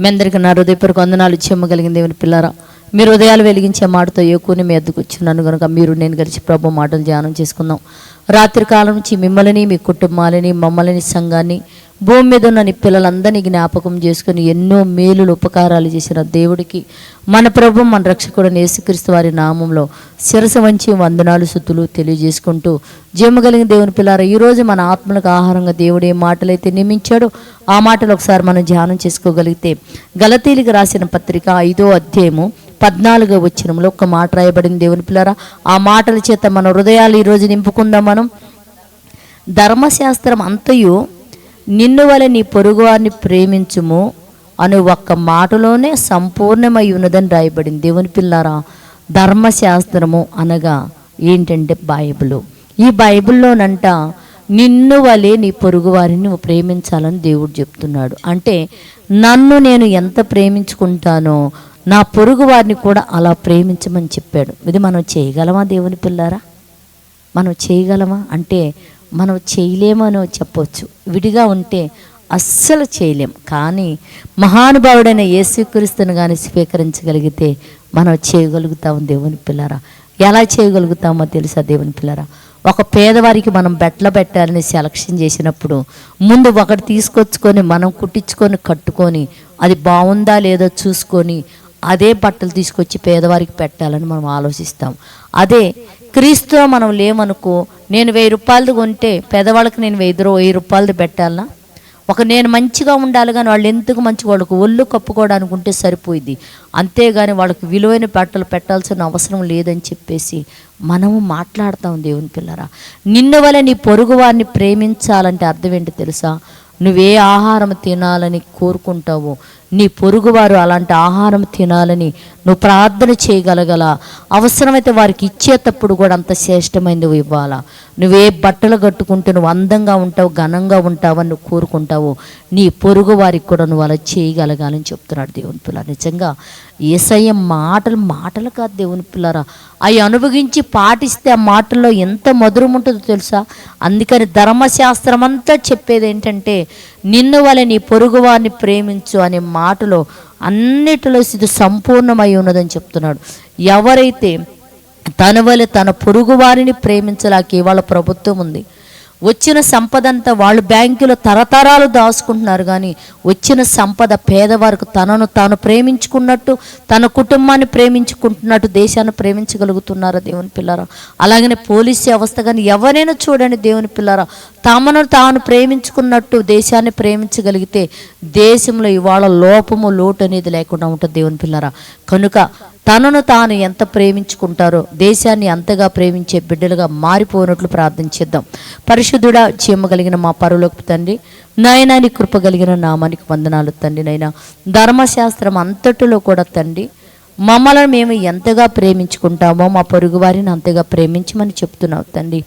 మీ అందరికీ నా హృదయపూర్వక వందనాలు. చెమ్మగలిగిన దేవుని పిల్లరా మీరు ఉదయాలు వెలిగించే మాటతో ఎక్కువని మీ ఎద్దుకు వచ్చినాను కనుక మీరు నేను కలిసి ప్రభు మాటలు ధ్యానం చేసుకుందాం. రాత్రి కాలం నుంచి మిమ్మల్ని మీ కుటుంబాలని మమ్మల్ని సంఘాన్ని భూమి మీద ఉన్న నీ పిల్లలందరినీ జ్ఞాపకం చేసుకుని ఎన్నో మేలులు ఉపకారాలు చేసిన దేవుడికి మన ప్రభు మన రక్షకుడు యేసుక్రీస్తు వారి నామంలో శిరస వంచి వందనాలు సుతులు తెలియజేసుకుంటూ జమ్మగలిగిన దేవుని పిల్లల ఈరోజు మన ఆత్మలకు ఆహారంగా దేవుడు ఏ మాటలైతే నియమించాడో ఆ మాటలు ఒకసారి మనం ధ్యానం చేసుకోగలిగితే గలతీలికి రాసిన పత్రిక ఐదో అధ్యాయము పద్నాలుగో వచ్చినంలో ఒక మాట రాయబడింది. దేవుని పిల్లరా ఆ మాటల చేత మన హృదయాలు ఈరోజు నింపుకుందాం మనం. ధర్మశాస్త్రం అంతయు నిన్ను వలె నీ పొరుగువారిని ప్రేమించుము అను ఒక్క మాటలోనే సంపూర్ణమై ఉన్నదని రాయబడింది. దేవుని పిల్లారా ధర్మశాస్త్రము అనగా ఏంటంటే బైబిల్. ఈ బైబిల్లోనంట నిన్ను వలె నీ పొరుగువారిని నువ్వు ప్రేమించాలని దేవుడు చెప్తున్నాడు. అంటే నన్ను నేను ఎంత ప్రేమించుకుంటానో నా పొరుగు వారిని కూడా అలా ప్రేమించమని చెప్పాడు. ఇది మనం చేయగలమా దేవుని పిల్లారా? మనం చేయగలమా? అంటే మనం చేయలేమని చెప్పొచ్చు. విడిగా ఉంటే అస్సలు చేయలేం. కానీ మహానుభావుడైన యేసుక్రీస్తుని కానీ స్వీకరించగలిగితే మనం చేయగలుగుతాం దేవుని పిల్లరా. ఎలా చేయగలుగుతామో తెలుసా దేవుని పిల్లరా? ఒక పేదవారికి మనం బెట్ల పెట్టాలని సెలక్షన్ చేసినప్పుడు ముందు ఒకటి తీసుకొచ్చుకొని మనం కుట్టించుకొని కట్టుకొని అది బాగుందా లేదో చూసుకొని అదే బట్టలు తీసుకొచ్చి పేదవారికి పెట్టాలని మనం ఆలోచిస్తాం. అదే క్రీస్తులో మనం లేమనుకో నేను వెయ్యి రూపాయలది కొంటే పేదవాళ్ళకి నేను వెయ్యి వెయ్యి రూపాయలది పెట్టాలనా ఒక నేను మంచిగా ఉండాలి కానీ వాళ్ళు ఎందుకు మంచి వాళ్ళకు ఒళ్ళు కప్పుకోవడానికి ఉంటే సరిపోయింది అంతేగాని వాళ్ళకి విలువైన బట్టలు పెట్టాల్సిన అవసరం లేదని చెప్పేసి మనము మాట్లాడతాం దేవుని పిల్లరా. నిన్న వల్ల నీ పొరుగువారిని ప్రేమించాలంటే అర్థం ఏంటి తెలుసా? నువ్వే ఆహారం తినాలని కోరుకుంటావో. నీ పొరుగువారు అలాంటి ఆహారం తినాలని నువ్వు ప్రార్థన చేయగలగల. అవసరమైతే వారికి ఇచ్చేటప్పుడు కూడా అంత శ్రేష్టమైనవి నువ్వు ఇవ్వాలా. నువ్వే బట్టలు కట్టుకుంటే నువ్వు అందంగా ఉంటావు ఘనంగా ఉంటావు అని నువ్వు కోరుకుంటావు. నీ పొరుగు వారికి కూడా నువ్వు అలా చేయగలగాలని చెప్తున్నాడు దేవుని పిల్ల. నిజంగా ఏసయ్య మాటలు మాటలు కాదు దేవుని పిల్లరా. అవి అనుభవించి పాటిస్తే ఆ మాటల్లో ఎంత మధురం ఉంటుందో తెలుసా? అందుకని ధర్మశాస్త్రం అంతా చెప్పేది ఏంటంటే నిన్ను వలె నీ పొరుగు వారిని ప్రేమించు అనే మాటలో అన్నిటిలో స్థితి సంపూర్ణమై ఉన్నదని చెప్తున్నాడు. ఎవరైతే తన వలె తన పొరుగు వారిని ప్రేమించలాకి ఇవాళ ప్రభుత్వం ఉంది. వచ్చిన సంపదంతా వాళ్ళు బ్యాంకులో తరతరాలు దాచుకుంటున్నారు కానీ వచ్చిన సంపద పేదవారికి తనను తాను ప్రేమించుకున్నట్టు తన కుటుంబాన్ని ప్రేమించుకుంటున్నట్టు దేశాన్ని ప్రేమించగలుగుతున్నారా దేవుని పిల్లరా? అలాగనే పోలీస్ వ్యవస్థ కానీ ఎవరైనా చూడండి దేవుని పిల్లరా తమను తాను ప్రేమించుకున్నట్టు దేశాన్ని ప్రేమించగలిగితే దేశంలో ఇవాళ లోపము లోటు అనేది లేకుండా ఉంటుంది దేవుని పిల్లరా. కనుక తనను తాను ఎంత ప్రేమించుకుంటారో దేశాన్ని అంతగా ప్రేమించే బిడ్డలుగా మారిపోయినట్లు ప్రార్థించేద్దాం పరిశుద్ధుడా చీమగలిగిన మా పరులోకి తండ్రి నాయనా నీ కృప కలిగిన నామానికి వందనాలు తండ్రి నైనా ధర్మశాస్త్రం అంతటిలో కూడా తండ్రి మమ్మల్ని మేము ఎంతగా ప్రేమించుకుంటామో మా పొరుగు వారిని అంతగా ప్రేమించమని చెప్తున్నావు తండ్రి.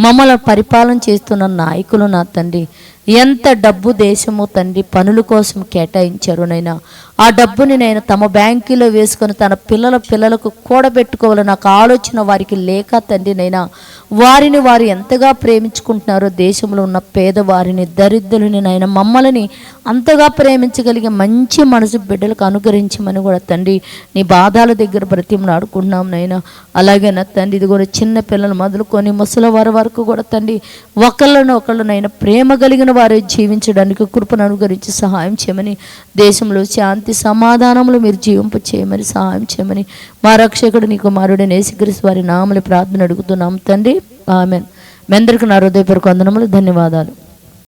మమ్మల్ని పరిపాలన చేస్తున్న నాయకులు నా తండ్రి. ఎంత డబ్బు దేశము తండ్రి పనుల కోసం కేటాయించారు నైనా? ఆ డబ్బుని నేను తమ బ్యాంకులో వేసుకొని తన పిల్లల పిల్లలకు కూడబెట్టుకోవాలని నాకు ఆలోచన వారికి లేక తండ్రి నైనా వారిని వారు ఎంతగా ప్రేమించుకుంటున్నారో దేశంలో ఉన్న పేదవారిని దరిద్రులని నైనా మమ్మల్ని అంతగా ప్రేమించగలిగే మంచి మనసు బిడ్డలకు అనుగ్రహించమని కూడా తండ్రి నీ బాధాల దగ్గర బ్రతిమలాడుకుంటున్నాం నైనా. అలాగే నా తండ్రి ఇది కూడా చిన్న పిల్లలు మొదలుకొని ముసలి వారి వరకు కూడా తండ్రి ఒకళ్ళను ఒకళ్ళనైనా ప్రేమ కలిగిన వారు జీవించడానికి కృపను అనుగ్రహించి సహాయం చేయమని దేశంలో శాంతి సమాధానములు మీరు జీవింపు చేయమని సహాయం చేయమని మా రక్షకుడు నీ కుమారుడు నేసిగ్రీస్ వారి నామలు ప్రార్థన అడుగుతున్నాం తండ్రి. ఆమె మీ అందరికీ నా హృదయపూర్వక వందనములు ధన్యవాదాలు.